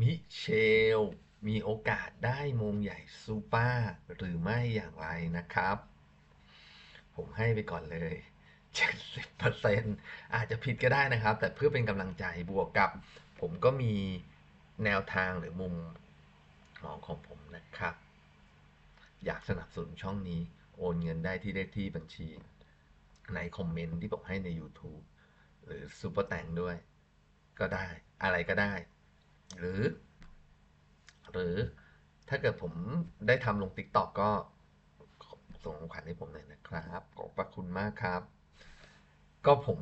มิเชล มีโอกาสได้มงใหญ่ซูเปอร์หรือไม่อย่างไรนะครับ ผมให้ไปก่อนเลย 70%อาจจะผิดก็ได้นะครับ แต่เพื่อเป็นกำลังใจบวกกับ ผมก็มีแนวทางหรือมุมมองของผมนะครับ อยากสนับสนุนช่องนี้โอนเงินได้ที่เลขที่บัญชี ในคอมเมนต์ที่ผมให้ใน YouTube หรือซูเปอร์แตงด้วย ก็ได้อะไรก็ได้ หรือ หรือถ้าเกิดผมได้ทำลง TikTok ก็ส่งของขวัญให้ผมหน่อยนะครับ ขอบพระคุณมากครับ ก็ผม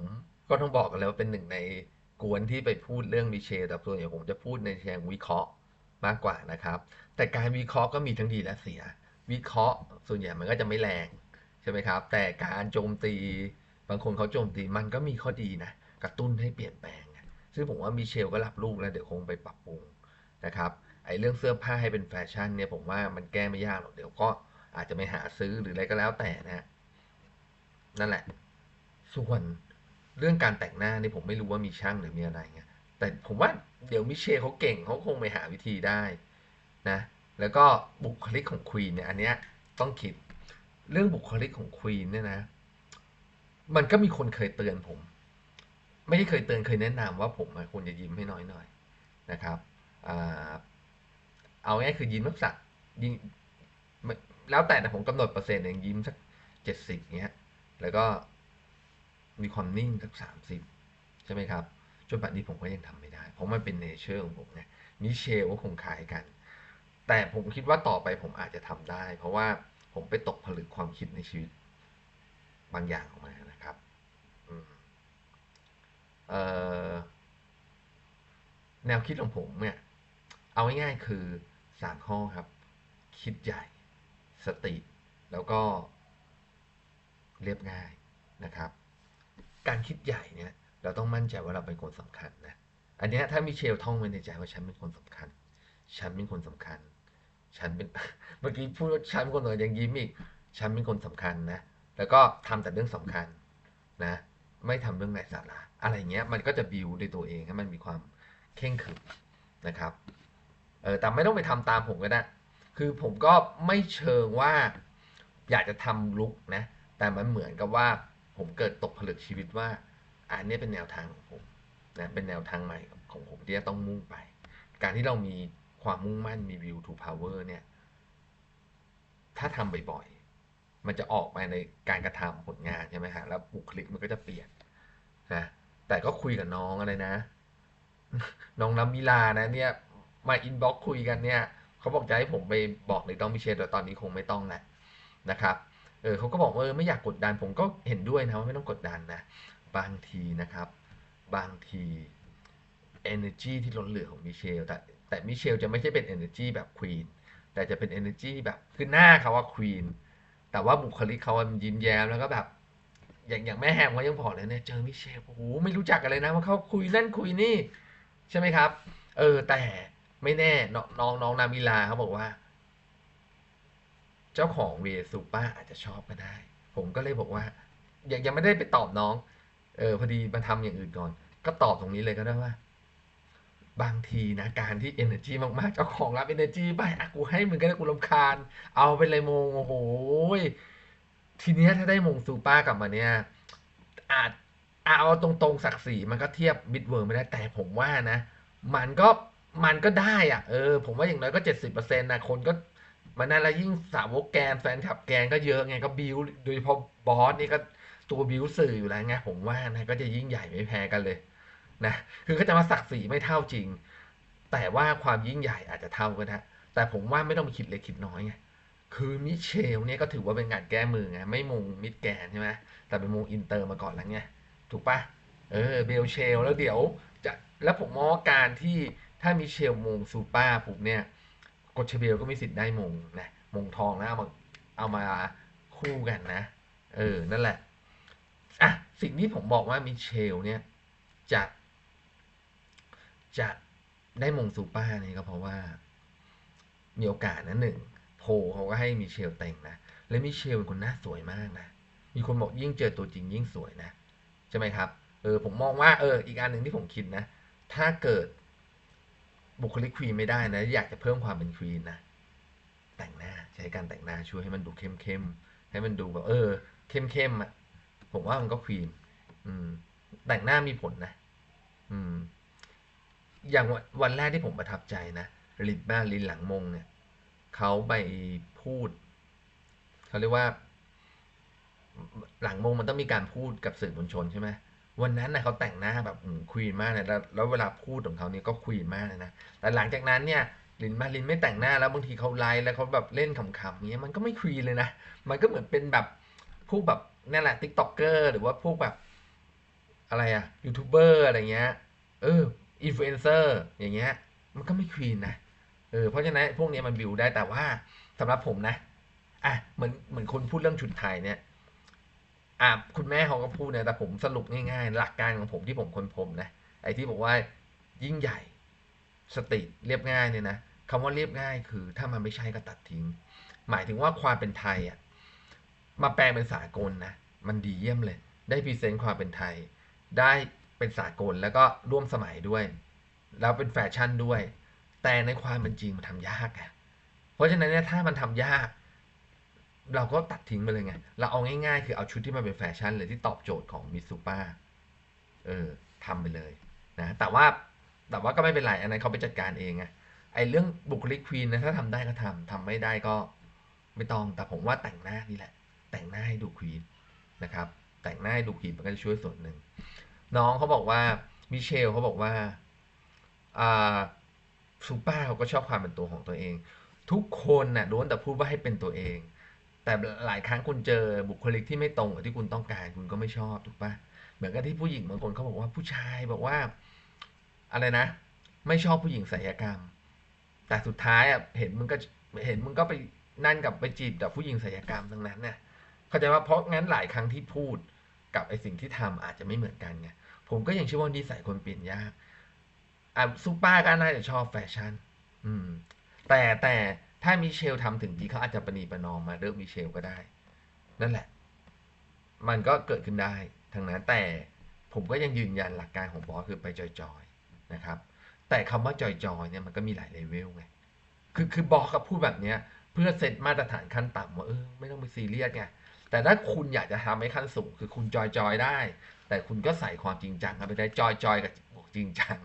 ก็ต้องบอกกันแล้วาเป็นหนึ่งในกวนที่ไปพูดเรื่องมิเชลแต่ส่วนใหญ่ผมจะพูดในเชิงวิเคราะห์มากกว่านะครับ แต่การวิเคราะห์ก็มีทั้งดีและเสีย วิเคราะห์ ส่วนใหญ่มันก็จะไม่แรงใช่ไหมครับ แต่การโจมตี บางคนเขาโจมตีมันก็มีข้อดีนะ กระตุ้นให้เปลี่ยนแปลง ซึ่งผมว่ามิเชลก็รับลูกแล้วเดี๋ยวคงไปปรับปรุงนะครับไอ้เรื่องเสื้อผ้าให้เป็นแฟชั่นเนี่ยผมว่ามันแก้ไม่ยากหรอกเดี๋ยวก็อาจจะไปหาซื้อหรืออะไรก็แล้วแต่นะนั่นแหละ ส่วนเรื่องการแต่งหน้านี่ผมไม่รู้ว่ามีช่างหรือมีอะไรเงี้ยแต่ผมว่าเดี๋ยวมิเชลเขาเก่งเขาคงไปหาวิธีได้นะแล้วก็บุคลิกของควีนเนี่ยอันเนี้ยต้องคิดเรื่องบุคลิกของควีนเนี่ยนะ มันก็มีคนเคยเตือนผม ไม่ได้เคยเตือนเคยแนะนำว่าผมควรจะยิ้มให้น้อยหน่อยนะครับเอาง่ายคือยิ้มสักสักยิ้มแล้วแต่แต่ผมกำหนดเปอร์เซ็นต์เองยิ้มสักเจ็ดสิบเงี้ย แล้วก็มีความนิ่งสักสามสิบใช่ไหมครับจนปัจจุบันผมก็ยังทำไม่ได้ เพราะมันเป็นเนเจอร์ของผมไงมิเชลก็คงขายกัน แต่ผมคิดว่าต่อไปผมอาจจะทำได้ เพราะว่าผมไปตกผลึกความคิดในชีวิตบางอย่างออกมานะ แนวคิดของผมเนี่ย เอาง่ายๆคือสามข้อครับ คิดใหญ่ สติ แล้วก็เรียบง่ายนะครับ การคิดใหญ่เนี่ย เราต้องมั่นใจว่าเราเป็นคนสำคัญนะ อันนี้ถ้ามิเชลท่องไว้ในใจว่าฉันเป็นคนสำคัญ ฉันเป็นคนสำคัญ ฉันเป็น เมื่อกี้พูดว่าฉันเป็นคนสำคัญยังยิ้มอีก ฉันเป็นคนสำคัญนะ แล้วก็ทำแต่เรื่องสำคัญนะ ไม่ทำเรื่องไร้สาระอะไรเงี้ยมันก็จะบิวในตัวเองให้มันมีความเข่งขึมนะครับเออแต่ไม่ต้องไปทำตามผมก็ได้คือผมก็ไม่เชิงว่าอยากจะทำลุกนะ แต่มันเหมือนกับว่าผมเกิดตกผลึกชีวิตว่าอันนี้เป็นแนวทางของผมนะเป็นแนวทางใหม่ของผมที่จะต้องมุ่งไป การที่เรามีความมุ่งมั่นมี view to power เนี่ย ถ้าทำบ่อยๆ มันจะออกมาในการกระทำผลงานใช่ไหมฮะแล้วบุคลิกมันก็จะเปลี่ยนนะแต่ก็คุยกับน้องอะไรนะ น้องน้ำมิลานะเนี่ยมาอินบ็อกคุยกันเนี่ยเขาบอกจะให้ผมไปบอกในต้องมิเชลแต่ตอนนี้คงไม่ต้องแหละนะครับเออเขาก็บอกเออไม่อยากกดดันผมก็เห็นด้วยนะว่าไม่ต้องกดดันนะบางทีนะครับ บางที energy ที่ล้นเหลือของมิเชลแต่แต่มิเชลจะไม่ใช่เป็น energy แบบควีนแต่จะเป็น energy แบบคือหน้าเขาว่าควีน แต่ว่าบุคลิกเขามันยิ้มแย้มแล้วก็แบบ อย่างอย่างแม่แฮมเขายังบอกเลยเนี่ยเจอมิเชลโอ้โหไม่รู้จักกันเลยนะว่าเขาคุยนั่นคุยนี่ ใช่ไหมครับ เออ แต่ไม่แน่น้องน้องนามิลาเขาบอกว่า เจ้าของเวซูป้าอาจจะชอบก็ได้ ผมก็เลยบอกว่า ยังยังไม่ได้ไปตอบน้อง เออพอดีมาทำอย่างอื่นก่อน ก็ตอบตรงนี้เลยก็ได้ว่า บางทีนะการที่ energy มากๆ เจ้าของรับ energy ไปอะกูให้มึงก็ได้กูรำคาญ เอาไปเลยมงโอ้โหทีนี้ถ้าได้มงซูป้ากลับมาเนี่ยอาจเอาตรงๆศักดิ์ศรีมันก็เทียบบิดเวิร์ไม่ได้แต่ผมว่านะ มันก็มันก็ได้อะเออ ผมว่าอย่างน้อยก็เจ็ดสิบเปอร์เซ็นต์นะคนก็มันนั่นแล้วยิ่งสาวกแกนแฟนคลับแกนก็เยอะไงก็บิวโดยเฉพาะบอสนี่ก็ตัวบิวสื่ออยู่แล้วไงผมว่านะก็จะยิ่งใหญ่ไม่แพ้กันเลย นะคือเขาจะมาศักดิ์ศรีไม่เท่าจริง แต่ว่าความยิ่งใหญ่อาจจะเท่าก็ได้แต่ผมว่าไม่ต้องไปคิดเล็กคิดน้อยไงคือมิเชลเนี่ยก็ถือว่าเป็นงานแก้มือไงไม่มงมิดแกนใช่ไหมแต่เป็นมงอินเตอร์มาก่อนแล้วไงถูกปะเออเบลเชลแล้วเดี๋ยวจะแล้วผมมองการที่ถ้ามิเชลมงซูเปอร์ผมเนี่ยกดเชเบลก็มีสิทธิ์ได้มงนะมงทองนะเอามาเอามาคู่กันนะ เออ นั่นแหละอะสิ่งที่ผมบอกว่ามิเชลเนี่ยจะ จะได้มงซูปอร์นี่ก็เพราะว่า มีโอกาสนะหนึ่งโพเขาก็ให้มิเชลเต็งนะ และมิเชลเป็นคนหน้าสวยมากนะ มีคนบอกยิ่งเจอตัวจริงยิ่งสวยนะใช่ไหมครับเออผมมองว่าเอออีกอันหนึ่งที่ผมคิดนะ ถ้าเกิดบุคลิกควีนไม่ได้นะ อยากจะเพิ่มความเป็นควีนนะ แต่งหน้าใช้การแต่งหน้าช่วยให้มันดูเข้มเข้มให้มันดูแบบเออ เข้มเข้มอะผมว่ามันก็ควีนอืม แต่งหน้ามีผลนะ อืม อย่างวันแรกที่ผมประทับใจนะลินบ้าลินหลังมงเนี่ยเขาไปพูดเขาเรียกว่า หลังมงมันต้องมีการพูดกับสื่อมวลชนใช่ไหมวันนั้นนะเขาแต่งหน้าแบบควีนมากเลยแล้วแล้วเวลาพูดของเขาเนี่ยก็ควีนมากเลยนะแต่หลังจากนั้นเนี่ยลินมาลินไม่แต่งหน้าแล้วบางทีเขาไลฟ์แล้วเขาแบบเล่นขำๆเงี้ยมันก็ไม่ควีนเลยนะมันก็เหมือนเป็นแบบพวกแบบนั่นแหละติ๊กต็อกเกอร์หรือว่าพวกแบบอะไรอะยูทูบเบอร์อะไรเงี้ยเออ อินฟลูเอนเซอร์อย่างเงี้ยมันก็ไม่ควีนนะเออเพราะฉะนั้นพวกนี้มันบิวได้แต่ว่าสำหรับผมนะอะเหมือนเหมือนคนพูดเรื่องชุดไทยเนี่ยอะคุณแม่เขาก็พูดนะแต่ผมสรุปง่ายๆ หลักการของผมที่ผมค้นพบนะไอ้ที่บอกว่ายิ่งใหญ่สติเรียบง่ายเนี่ยนะคำว่าเรียบง่ายคือถ้ามันไม่ใช่ก็ตัดทิ้ง หมายถึงว่าความเป็นไทยอะมาแปลงเป็นสากลนะมันดีเยี่ยมเลย ได้พรีเซนต์ความเป็นไทย ได้ เป็นสากลแล้วก็ร่วมสมัยด้วย แล้วเป็นแฟชั่นด้วย แต่ในความเป็นจริงมันทำยากอะเพราะฉะนั้นเนี่ยถ้ามันทำยาก เราก็ตัดทิ้งไปเลยไง เราเอาง่ายๆ คือเอาชุดที่มันเป็นแฟชั่นเลยที่ตอบโจทย์ของมิซูป้าเออทำไปเลยนะแต่ว่าแต่ว่าก็ไม่เป็นไรอันนั้นเขาไปจัดการเองไงไอ้เรื่องบุคลิกควีนนะถ้าทำได้ก็ทำทำไม่ได้ก็ไม่ต้องแต่ผมว่าแต่งหน้านี่แหละ แต่งหน้าให้ดูควีนนะครับ แต่งหน้าให้ดูควีนมันก็จะช่วยส่วนหนึ่ง น้องเขาบอกว่ามิเชลเขาบอกว่าอ่าซูเป้าเขาก็ชอบความเป็นตัวของตัวเอง ทุกคนน่ะล้วนแต่พูดว่าให้เป็นตัวเอง แต่หลายครั้งคุณเจอบุคลิกที่ไม่ตรงกับที่คุณต้องการ คุณก็ไม่ชอบถูกปะเหมือนกับที่ผู้หญิงบางคนเขาบอกว่าผู้ชายบอกว่า อะไรนะ ไม่ชอบผู้หญิงศัลยกรรม แต่สุดท้ายอะเห็นมึงก็เห็นมึงก็ไปนั่นกับไปจีบแต่ผู้หญิงศัลยกรรมทั้งนั้นเนี่ยเข้าใจว่าเพราะงั้นหลายครั้งที่พูดกับไอสิ่งที่ทำอาจจะไม่เหมือนกันไง ผมก็ยังเชื่อว่านิสัยคนเปลี่ยนยากอะซุปป้าก็น่าจะชอบแฟชั่น อืม แต่แต่ถ้ามิเชลทำถึงดีเขาอาจจะประนีประนอมมาเลือกมิเชลก็ได้ นั่นแหละ มันก็เกิดขึ้นได้ทั้งนั้นแต่ผมก็ยังยืนยันหลักการของบอสคือไปจอยๆนะครับ แต่คำว่าจอยๆเนี่ยมันก็มีหลายเลเวลไงคือคือบอสก็พูดแบบเนี้ย เพื่อเซตมาตรฐานขั้นต่ำว่าเออไม่ต้องไปซีเรียสไง แต่ถ้าคุณอยากจะทำให้ขั้นสูง คือคุณจอยๆได้ แต่คุณก็ใส่ความจริงจังเข้าไปได้จอยๆกับบวกจริงจัง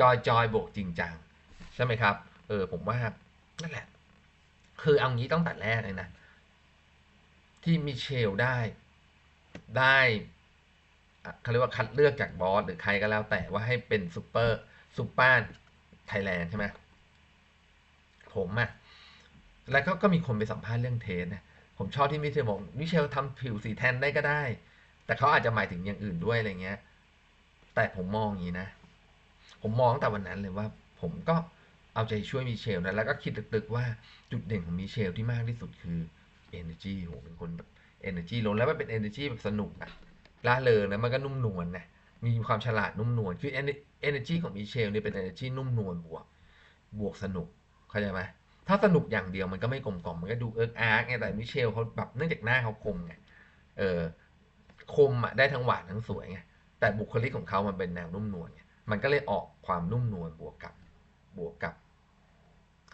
จอยๆบวกจริงจังใช่ไหมครับ เออผมว่านั่นแหละ คือเอางี้ตั้งแต่แรกเลยนะ ที่มิเชลได้ได้เขาเรียกว่าคัดเลือกจากบอสหรือใครก็แล้วแต่ว่าให้เป็นซูเปอร์ซูเปอร์ไทยแลนด์ใช่ไหมผมอะแล้วก็ก็มีคนไปสัมภาษณ์เรื่องเทสนะ ผมชอบที่มิเชลบอกมิเชลทำผิวสีแทนได้ก็ได้ แต่เขาอาจจะหมายถึงอย่างอื่นด้วยอะไรเงี้ย แต่ผมมองอย่างนี้นะ ผมมองตั้งแต่วันนั้นเลยว่า ผมก็เอาใจช่วยมิเชลนะแล้วก็คิดตึกๆว่าจุดเด่นของมิเชลที่มากที่สุดคือ energy โหเป็นคนแบบ energy ล้นแล้วมันเป็น energy แบบสนุกอะล่าเริงนะมันก็นุ่มนวลนะมีความฉลาดนุ่มนวลคือ energy ของมิเชลเนี่ยเป็น energy นุ่มนวลบวก บวกสนุกเข้าใจไหม ถ้าสนุกอย่างเดียวมันก็ไม่กลมกล่อมมันก็ดูเอิร์กอาร์กไงแต่มิเชลเขาแบบเนื่องจากหน้าเขาคมไงเออคมอะได้ทั้งหวานทั้งสวยไงแต่บุคลิกของเขามันเป็นแนวนุ่มนวลไงมันก็เลยออกความนุ่มนวลบวกกับบวกกับ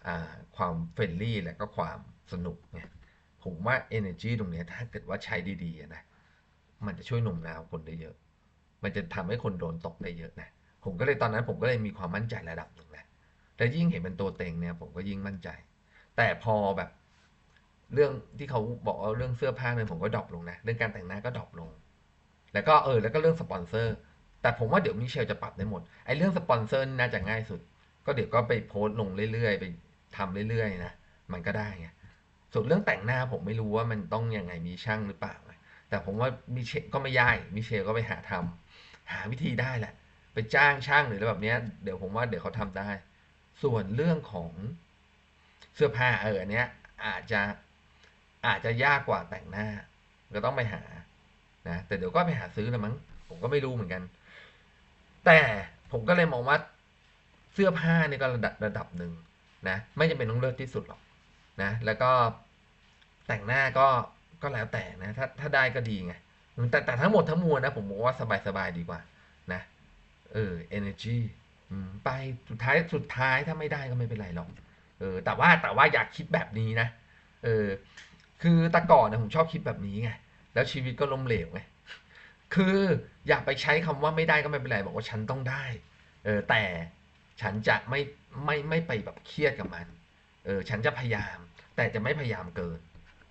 อ่าความเฟรนลี่และก็ความสนุกไงผมว่า energy ตรงนี้ถ้าเกิดว่าใช้ดีๆนะมันจะช่วยหนุ่มนาวคนได้เยอะ มันจะทำให้คนโดนตกได้เยอะนะ ผมก็เลยตอนนั้นผมก็เลยมีความมั่นใจระดับหนึ่งนะ แต่ยิ่งเห็นเป็นตัวเต็งเนี่ยผมก็ยิ่งมั่นใจ แต่พอแบบ เรื่องที่เขาบอกว่าเรื่องเสื้อผ้าเนี่ยผมก็ดรอปลงนะ เรื่องการแต่งหน้าก็ดรอปลง แล้วก็เออ แล้วก็เรื่องสปอนเซอร์ แต่ผมว่าเดี๋ยวมิเชลจะปรับได้หมด ไอ้เรื่องสปอนเซอร์น่าจะง่ายสุด ก็เดี๋ยวก็ไปโพสต์ลงเรื่อยๆ ไปทำเรื่อยๆนะ มันก็ได้ไง ส่วนเรื่องแต่งหน้าผมไม่รู้ว่ามันต้องยังไงมีช่างหรือเปล่า แต่ผมว่ามิเชลก็ไม่ยากมิเชลก็ไปหาทำหาวิธีได้แหละ ไปจ้างช่างหรืออะไรแบบเนี้ย เดี๋ยวผมว่าเดี๋ยวเขาทำได้ ส่วนเรื่องของเสื้อผ้าเอออันเนี้ยอาจจะอาจจะยากกว่าแต่งหน้า ก็ต้องไปหานะแต่เดี๋ยวก็ไปหาซื้อละมั้งผมก็ไม่รู้เหมือนกัน แต่ผมก็เลยมองว่าเสื้อผ้านี่ก็ระดับระดับหนึ่งนะ ไม่จำเป็นต้องเลิศที่สุดหรอกนะ แล้วก็แต่งหน้าก็ก็แล้วแต่นะ ถ้าถ้าได้ก็ดีไงแต่แต่ทั้งหมดทั้งมวลนะ ผมมองว่าสบายสบายดีกว่า นะ เออ energy ไปสุดท้ายสุดท้ายถ้าไม่ได้ก็ไม่เป็นไรหรอกเออแต่ว่าแต่ว่าอยากคิดแบบนี้นะเออคือแต่ก่อนนะผมชอบคิดแบบนี้ไงแล้วชีวิตก็ล้มเหลวไงคืออย่าไปใช้คำว่าไม่ได้ก็ไม่เป็นไรบอกว่าฉันต้องได้เออแต่ฉันจะไม่ไม่ไม่ไปแบบเครียดกับมันเออฉันจะพยายาม แต่จะไม่พยายามเกิน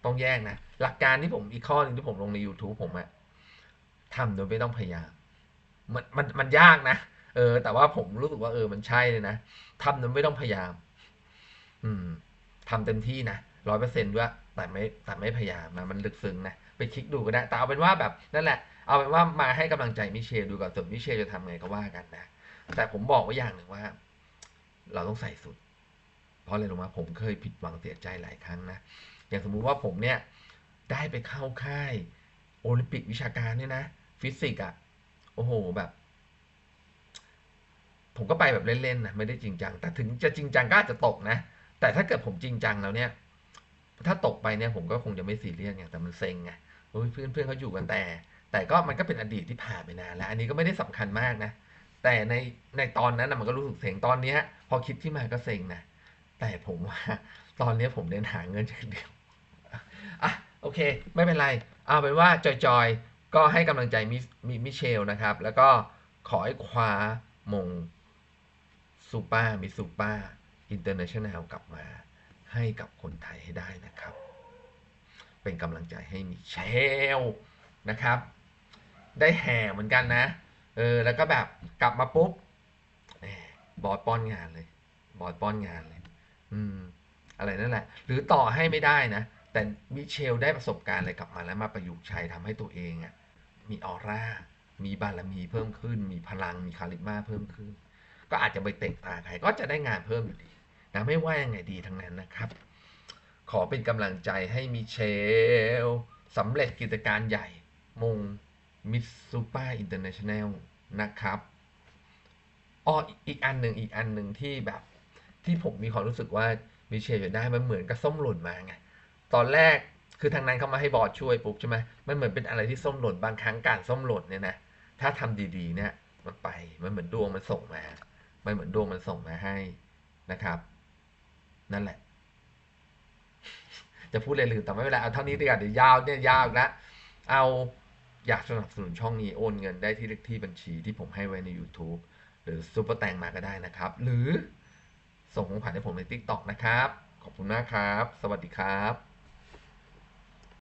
ต้องแยกนะ หลักการที่ผมอีกข้อหนึ่งที่ผมลงใน YouTube ผมอะทำโดยไม่ต้องพยายามมันมันมันยากนะ เออ แต่ว่าผมรู้สึกว่าเออมันใช่เลยนะทำโดยไม่ต้องพยายาม อืมทำเต็มที่นะร้อยเปอร์เซ็นต์ด้วยแต่ไม่แต่ไม่พยายามนะมันลึกซึ้งนะไปคลิกดูก็ได้แต่เอาเป็นว่าแบบนั่นแหละ เอาเป็นว่ามาให้กำลังใจมิเชลดูก่อนส่วนมิเชลจะทำไงก็ว่ากันนะแต่ผมบอกไว้อย่างหนึ่งว่า เราต้องใส่สุด เพราะอะไรรู้ไหมผมเคยผิดหวังเสียใจหลายครั้งนะอย่างสมมุติว่าผมเนี่ย ได้ไปเข้าค่าย โอลิมปิกวิชาการเนี่ยนะ ฟิสิกส์อะโอ้โหแบบ ผมก็ไปแบบเล่นๆนะไม่ได้จริงจัง แต่ถึงจะจริงจังก็อาจจะตกนะ แต่ถ้าเกิดผมจริงจังแล้วเนี่ย ถ้าตกไปเนี่ยผมก็คงจะไม่ซีเรียสไงแต่มันเซ็งไงเฮ้ยเพื่อนเพื่อนเขาอยู่กันแต่ แต่ก็มันก็เป็นอดีตที่ผ่านไปนานแล้ว อันนี้ก็ไม่ได้สำคัญมากนะ แต่ในในตอนนั้นนะมันก็รู้สึกเซ็งตอนเนี้ย พอคิดที่มาก็เซ็งนะแต่ผมว่าตอนนี้ผมเน้นหาเงินอย่างเดียวอะโอเค ไม่เป็นไรเอาเป็นว่าจอยๆก็ให้กำลังใจมิมิเชลนะครับ แล้วก็ขอให้คว้ามง ซูเปอร์มิซูเปอร์อินเตอร์เนชั่นแนลกลับมาให้กับคนไทยให้ได้นะครับ เป็นกำลังใจให้มิเชลนะครับ ได้แห่เหมือนกันนะ เออ แล้วก็แบบกลับมาปุ๊บบอสป้อนงานเลย บอสป้อนงานเลย อืม อะไรนั่นแหละ หรือต่อให้ไม่ได้นะ แต่มิเชลได้ประสบการณ์อะไรกลับมาแล้วมาประยุกต์ใช้ทำให้ตัวเองอะมีออร่า มีบารมีเพิ่มขึ้น มีพลัง มีคาริมาเพิ่มขึ้น ก็อาจจะไปเตะตาใครก็จะได้งานเพิ่มอยู่ดีนะไม่ว่ายังไงดีทั้งนั้นนะครับ ขอเป็นกำลังใจให้มิเชลสำเร็จกิจการใหญ่มงมิสซูเปอร์อินเตอร์เนชั่นแนลนะครับอ้ออีกอันหนึ่งอีกอันหนึ่งที่แบบที่ผมมีความรู้สึกว่ามิเชลจะได้มันเหมือนกับส้มหล่นมาไงตอนแรกคือทางนั้นเขามาให้บอสช่วยปุ๊บใช่ไหมมันเหมือนเป็นอะไรที่ส้มหล่นบางครั้งการส้มหล่นเนี่ยนะถ้าทำดีๆเนี่ยมันไปมันเหมือนดวงมันส่งมา มันเหมือนดวงมันส่งมาให้นะครับ นั่นแหละ จะพูดอะไรลืมแต่ไม่เป็นไรเอาเท่านี้ดีกว่าเดี๋ยวยาวเนี่ยยาวแล้วเอาอยากสนับสนุนช่องนี้โอนเงินได้ที่เลขที่บัญชีที่ผมให้ไว้ใน YouTube หรือซูเปอร์แตงมาก็ได้นะครับ หรือส่งของขวัญให้ผมใน TikTok นะครับ ขอบคุณมากครับ สวัสดีครับ